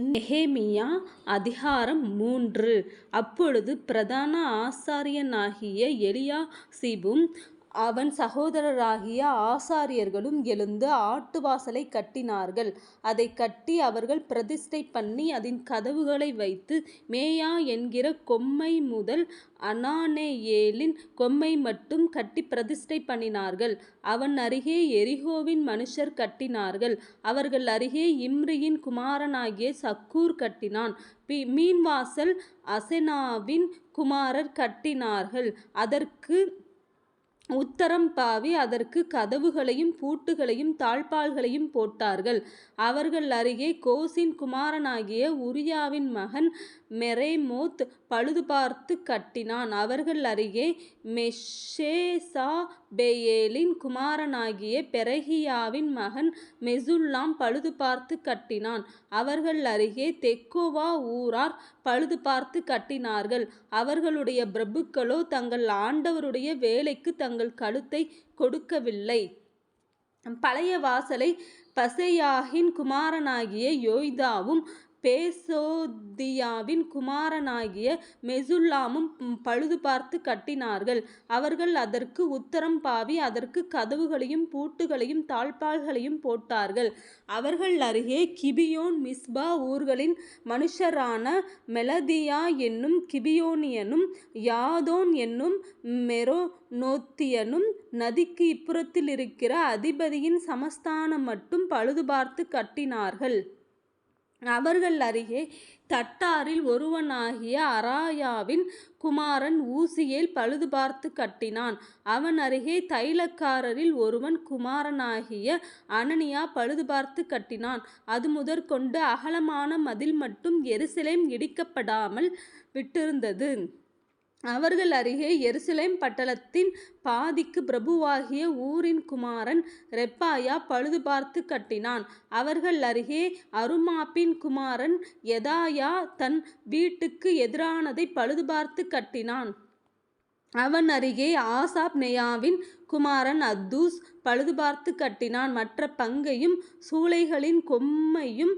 நெஹேமியா அதிகாரம் மூன்று. அப்பொழுது பிரதான ஆசாரியனாகிய எலியாசிபும் அவன் சகோதரராகிய ஆசாரியர்களும் எழுந்து ஆட்டுவாசலை கட்டினார்கள். அதை கட்டி அவர்கள் பிரதிஷ்டை பண்ணி அதன் கதவுகளை வைத்து மேயா என்கிற கொம்மை முதல் அனானேயேலின் கொம்மை மட்டும் கட்டி பிரதிஷ்டை பண்ணினார்கள். அவன் அருகே எரிகோவின் மனுஷர் கட்டினார்கள். அவர்கள் அருகே இம்ரியின் குமாரனாகிய சக்கூர் கட்டினான். பி மீன்வாசல் அசெனாவின் குமாரர் கட்டினார்கள். அதற்கு உத்தரம் பாவி அதற்கு கதவுகளையும் பூட்டுகளையும் தாழ்ப்பாள்களையும் போட்டார்கள். அவர்கள் அருகே கோசின் குமாரனாகிய உரியாவின் மகன் மெரேமோத் பழுதுபார்த்துக் கட்டினான். அவர்கள் அருகே மெஷேசா பேயேலின் குமாரனாகிய பெரகியாவின் மகன் மெசுல்லாம் பழுதுபார்த்துக் கட்டினான். அவர்கள் அருகே தெக்கோவா ஊரார் பழுது பார்த்து கட்டினார்கள். அவர்களுடைய பிரபுக்களோ தங்கள் ஆண்டவருடைய வேலைக்குத் தங்கள் கழுத்தைக் கொடுக்கவில்லை. பழைய வாசலைப் பசையாகின் குமாரனாகிய யோய்தாவும் பேசோதியாவின் குமாரனாகிய மெசுல்லாமும் பழுதுபார்த்துக் கட்டினார்கள். அவர்கள் அதற்கு உத்தரம் பாவி அதற்கு கதவுகளையும் பூட்டுகளையும் தாழ்ப்பாள்களையும் போட்டார்கள். அவர்கள் அருகே கிபியோன் மிஸ்பா ஊர்களின் மனுஷரான மெலதியா என்னும் கிபியோனியனும் யாதோன் என்னும் மெரோனோத்தியனும் நதிக்கு இப்புறத்தில் இருக்கிற அதிபதியின் சமஸ்தானம் மட்டும் பழுது பார்த்து கட்டினார்கள். அவர்கள் அருகே தட்டாரில் ஒருவனாகிய அராயாவின் குமாரன் ஊசியேல் பழுதுபார்த்துக் கட்டினான். அவன் அருகே தைலக்காரரில் ஒருவன் குமாரனாகிய அனனியா பழுதுபார்த்துக் கட்டினான். அது முதற்கொண்டு அகலமான மதில் மட்டும் எருசலேம் இடிக்கப்படாமல் விட்டிருந்தது. அவர்கள் அருகே எருசலேம் பட்டணத்தின் பாதிக்கு பிரபுவாகிய ஊரின் குமாரன் ரெப்பாயா பழுதுபார்த்துக் கட்டினான். அவர்கள் அருகே அருமாப்பின் குமாரன் எதாயா தன் வீட்டுக்கு எதிரானதைப் பழுதுபார்த்துக் கட்டினான். அவன் அருகே ஆசாப் நெயாவின் குமாரன் அத்தூஸ் பழுதுபார்த்துக் கட்டினான். மற்ற பங்கையும் சூளைகளின் கொம்மையும்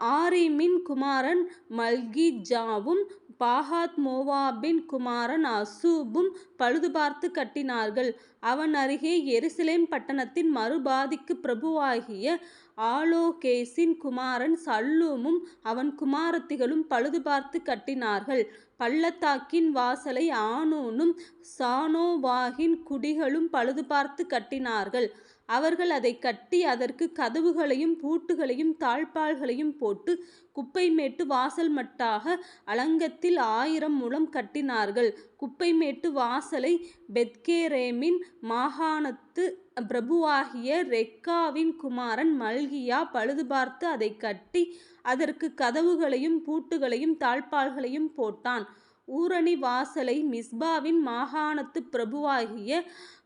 ஆரீமின் குமாரன் மல்கிஜாவும் பாகாத் மோவாபின் குமாரன் அசூபும் பழுதுபார்த்து கட்டினார்கள். அவன் அருகே எருசலேம் பட்டணத்தின் மறுபாதிக்கு பிரபுவாகிய ஆலோகேசின் குமாரன் சல்லூமும் அவன் குமாரத்திகளும் பழுதுபார்த்து கட்டினார்கள். பள்ளத்தாக்கின் வாசலை ஆனூனும் சானோவாகின் குடிகளும் பழுதுபார்த்து கட்டினார்கள். அவர்கள் அதை கட்டி அதற்கு கதவுகளையும் பூட்டுகளையும் தாழ்பால்களையும் போட்டு குப்பைமேட்டு வாசல்மட்டாக அலங்கத்தில் ஆயிரம் முழம் கட்டினார்கள். குப்பைமேட்டு வாசலை பெத்கேரேமின் மாகாணத்து பிரபுவாகிய ரெக்காவின் குமாரன் மல்கியா பழுதுபார்த்து அதைக் கட்டி அதற்கு கதவுகளையும் பூட்டுகளையும் தாழ்பால்களையும் போட்டான். ஊரணி வாசலை மிஸ்பாவின் மாகாணத்துப் பிரபுவாகிய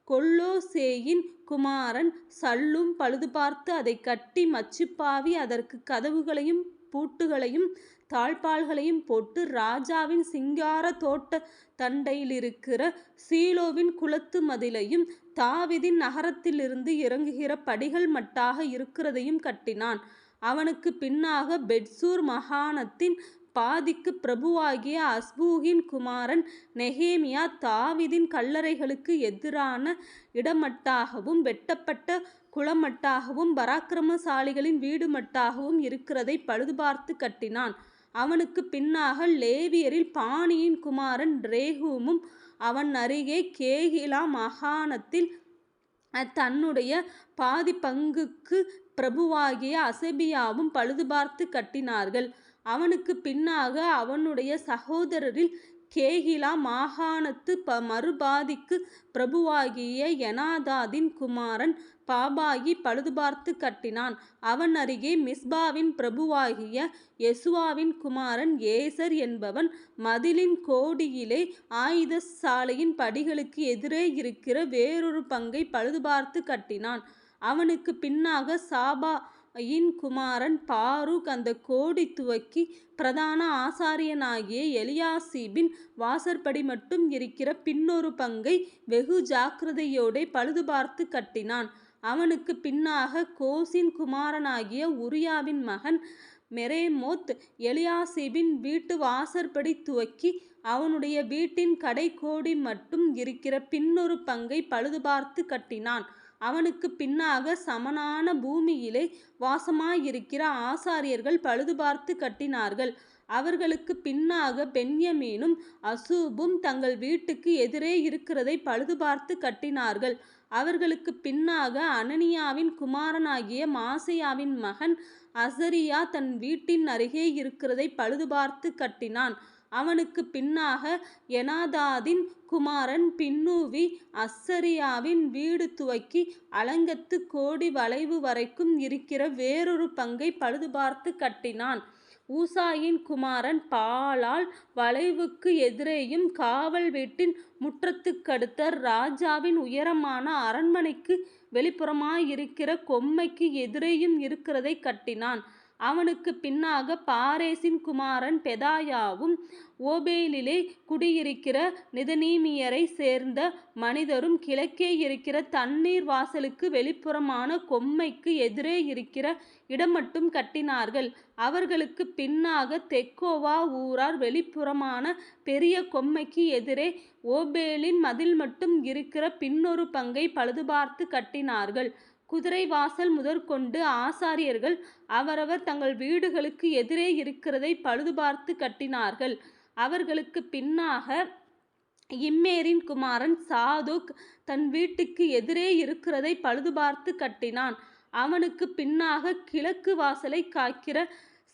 கொல்லோசேயின் குமாரன் சல்லூம் பழுதுபார்த்து அதை கட்டி மச்சுப்பாவி அதற்கு கதவுகளையும் பூட்டுகளையும் தாழ்பால்களையும் போட்டு ராஜாவின் சிங்காரத் தோட்டத்தண்டையிலிருக்கிற சீலோவின் குளத்து மதிலையும் தாவிதின் நகரத்திலிருந்து இறங்குகிற படிகள் மட்டாக இருக்கிறதையும் கட்டினான். அவனுக்கு பின்னாக பெட்சூர் மாகாணத்தின் பாதிக்குப் பிரபுவாகிய அஸ்பூகின் குமாரன் நெஹேமியா தாவிதின் கல்லறைகளுக்கு எதிரான இடமட்டாகவும் வெட்டப்பட்ட குளமட்டாகவும் பராக்கிரமசாலிகளின் வீடுமட்டாகவும் இருக்கிறதைப் பழுதுபார்த்து கட்டினான். அவனுக்குப் பின்னாக லேவியரில் பாணியின் குமாரன் ரேகூமும் அவன் அருகே கேகிலா மாகாணத்தில் தன்னுடைய பாதி பங்குக்கு பிரபுவாகிய அசபியாவும் பழுதுபார்த்து கட்டினார்கள். அவனுக்குப் பின்னாக அவனுடைய சகோதரரில் கேகிலா மாகாணத்து ப மறுபாதிக்கு பிரபுவாகிய எனாதாதின் குமாரன் பாபாயி பழுதுபார்த்து கட்டினான். அவன் அருகே மிஸ்பாவின் பிரபுவாகிய யெசுவாவின் குமாரன் ஏசர் என்பவன் மதிலின் கோடியிலே ஆயுதசாலையின் படிகளுக்கு எதிரே இருக்கிற வேறொரு பங்கை பழுதுபார்த்து கட்டினான். அவனுக்குப் பின்னாக சாபா இன் குமாரன் பாரூக் அந்த கோடி துவக்கி பிரதான ஆசாரியனாகிய எலியாசீபின் வாசற்படி மட்டும் இருக்கிற பின்னொரு பங்கை வெகு ஜாக்கிரதையோடே பழுதுபார்த்து கட்டினான். அவனுக்குப் பின்னாக கோசின் குமாரனாகிய உரியாவின் மகன் மெரேமோத் எலியாசிபின் வீட்டு வாசற்படி துவக்கி அவனுடைய வீட்டின் கடைக்கோடி மட்டும் இருக்கிற பின்னொரு பங்கை பழுதுபார்த்து கட்டினான். அவனுக்குப் பின்னாக சமனான பூமியிலே வாசமாயிருக்கிற ஆசாரியர்கள் பழுதுபார்த்து கட்டினார்கள். அவர்களுக்கு பின்னாக பென்யமீனும் அசூபும் தங்கள் வீட்டுக்கு எதிரே இருக்கிறதை பழுதுபார்த்து கட்டினார்கள். அவர்களுக்கு பின்னாக அனனியாவின் குமாரனாகிய மாசையாவின் மகன் அசரியா தன் வீட்டின் அருகே இருக்கிறதை பழுதுபார்த்து கட்டினான். அவனுக்குப் பின்னாக எனாதாதின் குமாரன் பின்னூவி அஸ்ஸரியாவின் வீடு துவக்கி அலங்கத்து கோடி வளைவு வரைக்கும் இருக்கிற வேறொரு பங்கை பழுதுபார்த்து கட்டினான். ஊசாயின் குமாரன் பாலால் வளைவுக்கு எதிரேயும் காவல் வீட்டின் முற்றத்துக்கடுத்த ராஜாவின் உயரமான அரண்மனைக்கு வெளிப்புறமாயிருக்கிற கொம்மைக்கு எதிரேயும் இருக்கிறதை கட்டினான். அவனுக்குப் பின்னாக பாரேசின் குமாரன் பெதாயாவும் ஓபேலிலே குடியிருக்கிற நிதனீமியரை சேர்ந்த மனிதரும் கிழக்கே இருக்கிற தண்ணீர் வாசலுக்கு வெளிப்புறமான கொம்மைக்கு எதிரே இருக்கிற இடம் மட்டும் கட்டினார்கள். அவர்களுக்கு பின்னாக தெக்கோவா ஊரார் வெளிப்புறமான பெரிய கொம்மைக்கு எதிரே ஓபேலின் மதில்மட்டும் இருக்கிற பின்னொரு பங்கை பழுதுபார்த்து கட்டினார்கள். குதிரை வாசல் முதற்கொண்டு ஆசாரியர்கள் அவரவர் தங்கள் வீடுகளுக்கு எதிரே இருக்கிறதை பழுதுபார்த்து கட்டினார்கள். அவர்களுக்குப் பின்னாக இம்மேரின் குமாரன் சாதுக் தன் வீட்டுக்கு எதிரே இருக்கிறதை பழுதுபார்த்து கட்டினான். அவனுக்குப் பின்னாக கிழக்கு வாசலைக் காக்கிற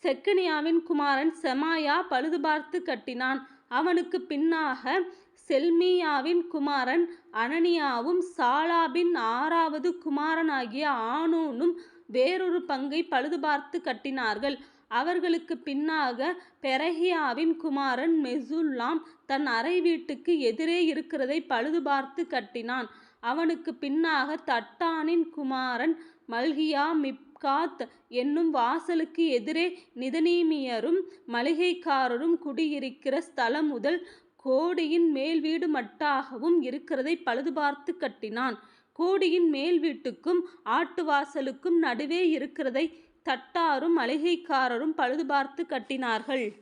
செக்கனியாவின் குமாரன் செமாயா பழுதுபார்த்து கட்டினான். அவனுக்குப் பின்னாக செல்மியாவின் குமாரன் அனனியாவும் சாலாபின் ஆறாவது குமாரனாகிய ஆனூனும் வேறொரு பங்கை பழுதுபார்த்து கட்டினார்கள். அவர்களுக்கு பின்னாக பெரஹியாவின் குமாரன் மெசுல்லாம் தன் அறை வீட்டுக்கு எதிரே இருக்கிறதை பழுதுபார்த்து கட்டினான். அவனுக்கு பின்னாக தட்டானின் குமாரன் மல்கியா மிப்காத் என்னும் வாசலுக்கு எதிரே நிதனீமியரும் மளிகைக்காரரும் குடியிருக்கிற ஸ்தலம் முதல் கோடியின் மேல் வீடு மட்டாகவும் இருக்கிறதைப் பழுதுபார்த்துக் கட்டினான். கோடியின் மேல் வீட்டுக்கும் ஆட்டு ஆட்டுவாசலுக்கும் நடுவே இருக்கிறதைத் தட்டாரும் மளிகைக்காரரும் பழுதுபார்த்துக் கட்டினார்கள்.